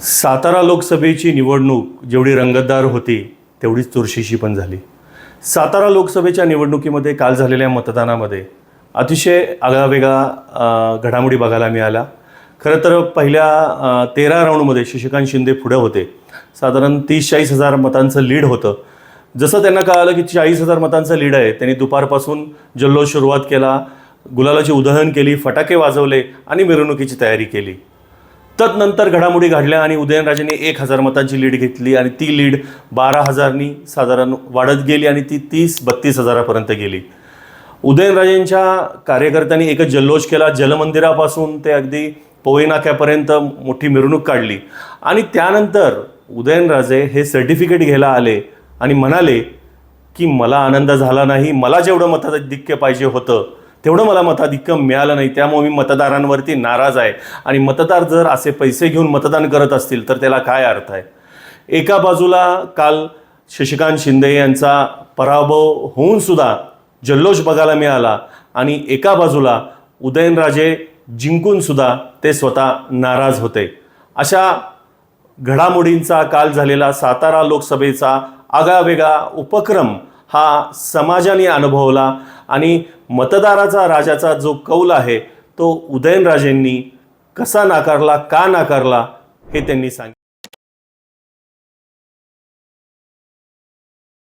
सातारा लोकसभेची निवडणूक जेवढी रंगतदार होती तेवढीच चुरशीशी पण झाली. सातारा लोकसभेच्या निवडणुकीमध्ये काल झालेल्या मतदानामध्ये अतिशय आगळावेगळा घडामोडी बघायला मिळाला खरं तर पहिल्या तेरा राऊंडमध्ये शशिकांत शिंदे पुढे होते. साधारण तीस चाळीस हजार मतांचं लीड होतं. जसं त्यांना कळालं की चाळीस हजार मतांचं लीड आहे त्यांनी दुपारपासून जल्लोष सुरुवात केला गुलालाची उधळण केली फटाके वाजवले आणि मिरवणुकीची तयारी केली. तदनंतर घडामोडी घडल्या आणि उदयनराजेंनी एक हजार मतांची लीड घेतली आणि ती लीड बारा हजारनी साधारण वाढत गेली आणि ती तीस बत्तीस हजारापर्यंत गेली. उदयनराजेंच्या कार्यकर्त्यांनी एकच जल्लोष केला. जलमंदिरापासून ते अगदी पोवई नाक्यापर्यंत मोठी मिरवणूक काढली. आणि त्यानंतर उदयनराजे हे सर्टिफिकेट घ्यायला आले आणि म्हणाले की मला आनंद झाला नाही. मला जेवढं मताधिक्य पाहिजे होतं तेवढं मला मताधिक्य मिळालं नाही. त्यामुळे मी मतदारांवरती नाराज आहे. आणि मतदार जर असे पैसे घेऊन मतदान करत असतील तर त्याला काय अर्थ आहे? एका बाजूला काल शशिकांत शिंदे यांचा पराभव होऊन सुद्धा जल्लोष बघायला मिळाला आणि एका बाजूला उदयनराजे जिंकूनसुद्धा ते स्वतः नाराज होते. अशा घडामोडींचा काल झालेला सातारा लोकसभेचा आगळावेगळा उपक्रम हा समाजाने अनुभवला आणि मतदाराचा राजाचा जो कौल आहे तो उदयनराजेंनी कसा नाकारला का नाकारला हे त्यांनी सांगितलं.